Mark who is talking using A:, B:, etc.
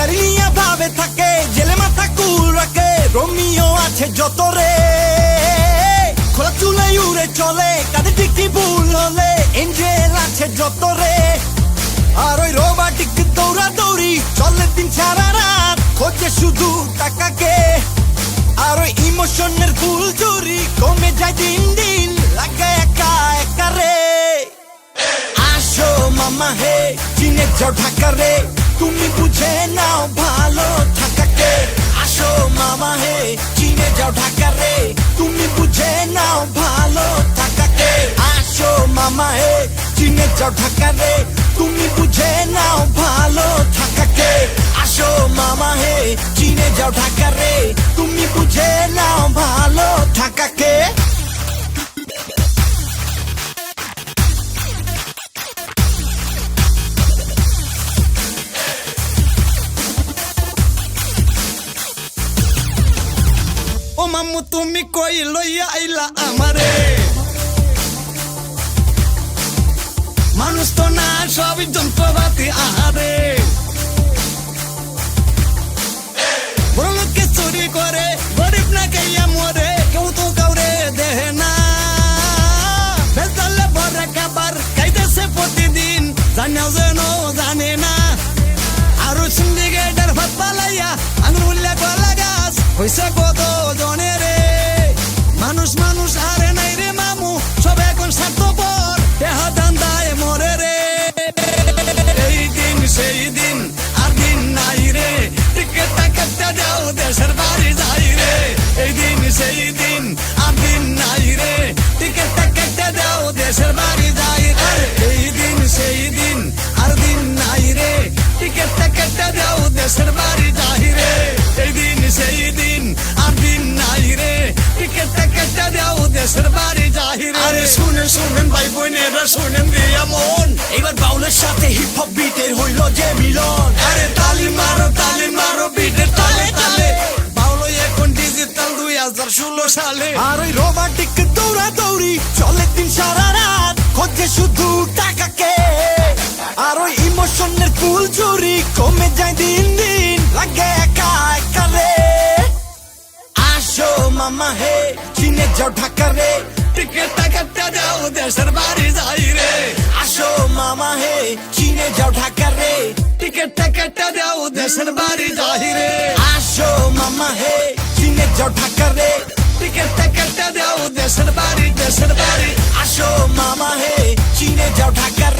A: গাড়ি ভাবে থাকে, জেলে মাথা কুল রাখে, রোমিও আছে যত রে খোলা চুলাই উড়ে চলে কাদের টিকি ভুল হলে এঞ্জেল আছে যত রে আর ওই রোবাটিক দৌড়া দৌড়ি চলে দিন সারা রাত, খোঁজে শুধু টাকাকে। আর ওই ইমোশনের ফুল চুরি কমে যায় দিন দিন, লাগে একা একা রে। আসো মামা হে, চিনে যাও ঢাকা রে। তুমি বুঝে নাও ভালো থাকাকে আসো মামা হে, চিনে যাও ঢাকা রে তুমি বুঝে নাও ভালো থাকাকে আসো মামা হে, চিনে যাও ঢাকা রে তুমি বুঝে নাও ভালো থাকাকে আসো মামা হে, চিনে যাও ঢাকা রে মামু, তুমি কই লইয়া আইলা আমারে? মানুষ তো না সবই যন্ত্রপাতি আহারে। বড় লোককে চুরি করে, গরিব না গাইয়া মরে কেউ তো কাউরে দেহে না। বেজালে ভরে খাবার খাইতেছে প্রতিদিন, জানাও যেন জানে না। আরও সিন্ডিকেটের ভাত পালাইয়া আঙুল গাছ, হইছে কত সেই দিন আর দিন নাই রে। টিকেটটা কেটে দাও, দেশের বাড়ি যাই রে। এই দিন, সেই দিন আর দিন নাই রে। টিকেটটা কেটে দাও, দেশের বাড়ি যাই রে। এই দিন, সেই দিন আর দিন নাই রে। টিকেটটা কেটে দাও, দেশের বাড়ি যাই রে। আরে শুনেন শুনেন ভাই বোনেরা, শুনেন দিয়া মন। এবার বাউলের সাথে হিপ হপ বিটের আর ওই রোমান্টিক দৌড়া দৌড়ি চলে দিন সারা রাত। খোঁজে শুধু টাকাকে। আর ওই ইমোশনের ফুল চুরি কমে যায় দিন দিন, লাগে একা একা রে আসো মামা হে, চিনে যাও ঢাকা রে। টিকেটটা কাটতে দাও, দেশের বাড়ি যাই রে। আসো মামা হে, চিনে যাও ঢাকা রে। মামা হে চীনে যাও ঢাকার